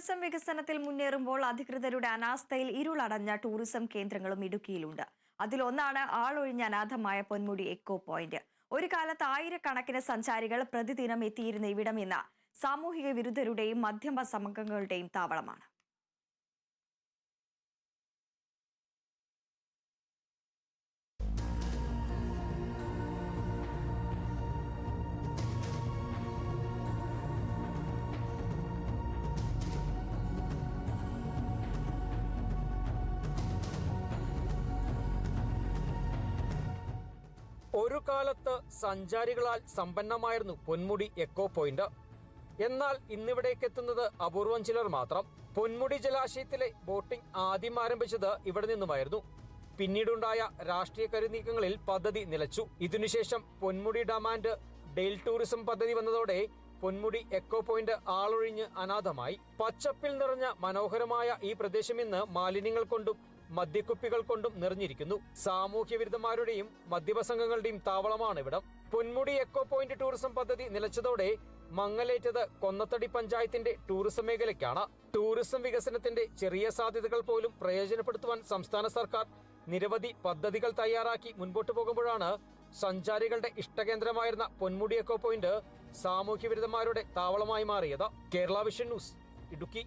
Tourism വികസനത്തിൽ മുന്നേറുമ്പോൾ അധികൃതരുടെ അനാസ്ഥയിൽ ഇരുളടഞ്ഞ tourism കേന്ദ്രങ്ങളും ഇടുക്കിയിലുണ്ട്. അതിലൊന്നാണ് ആളൊഴിഞ്ഞ അനാഥമായ പൊന്മുടി എക്കോ പോയിന്റ് ഒരു കാലത്ത് ആയിരക്കണക്കിന് സഞ്ചാരികൾ പ്രതിദിനം എത്തിയിരുന്ന ഇവിടം ഇന്ന് സാമൂഹിക വിരുദ്ധരുടെയും മധ്യമ സംഘങ്ങളുടെയും താവളമാണ്. ഒരു കാലത്ത് സഞ്ചാരികളാൽ സമ്പന്നമായിരുന്നു പൊന്മുടി എക്കോ പോയിന്റ് എന്നാൽ ഇന്നിവിടേക്ക് എത്തുന്നത് അപൂർവം ചിലർ മാത്രം. പൊന്മുടി ജലാശയത്തിലെ ബോട്ടിംഗ് ആദ്യം ആരംഭിച്ചത് ഇവിടെ നിന്നുമായിരുന്നു. പിന്നീടുണ്ടായ രാഷ്ട്രീയ കരുനീക്കങ്ങളിൽ പദ്ധതി നിലച്ചു. ഇതിനുശേഷം പൊന്മുടി ഡമാൻഡ് ഡെയിൽ ടൂറിസം പദ്ധതി വന്നതോടെ പൊന്മുടി എക്കോ പോയിന്റ് ആളൊഴിഞ്ഞ് അനാഥമായി. പച്ചപ്പിൽ നിറഞ്ഞ മനോഹരമായ ഈ പ്രദേശം ഇന്ന് മാലിന്യങ്ങൾ കൊണ്ടും മദ്യക്കുപ്പികൾ കൊണ്ടും നിറഞ്ഞിരിക്കുന്നു. സാമൂഹ്യ വിരുദ്ധന്മാരുടെയും മദ്യപ സംഘങ്ങളുടെയും താവളമാണ് ഇവിടം. പൊന്മുടി എക്കോ പോയിന്റ് ടൂറിസം പദ്ധതി നിലച്ചതോടെ മങ്ങലേറ്റത് കൊന്നത്തടി പഞ്ചായത്തിന്റെ ടൂറിസം മേഖലയ്ക്കാണ്. ടൂറിസം വികസനത്തിന്റെ ചെറിയ സാധ്യതകൾ പോലും പ്രയോജനപ്പെടുത്തുവാൻ സംസ്ഥാന സർക്കാർ നിരവധി പദ്ധതികൾ തയ്യാറാക്കി മുൻപോട്ട് പോകുമ്പോഴാണ് സഞ്ചാരികളുടെ ഇഷ്ടകേന്ദ്രമായിരുന്ന പൊന്മുടി എക്കോ പോയിന്റ് സാമൂഹ്യ വിരുദ്ധന്മാരുടെ താവളമായി മാറിയത്. Kerala vision news Idukki.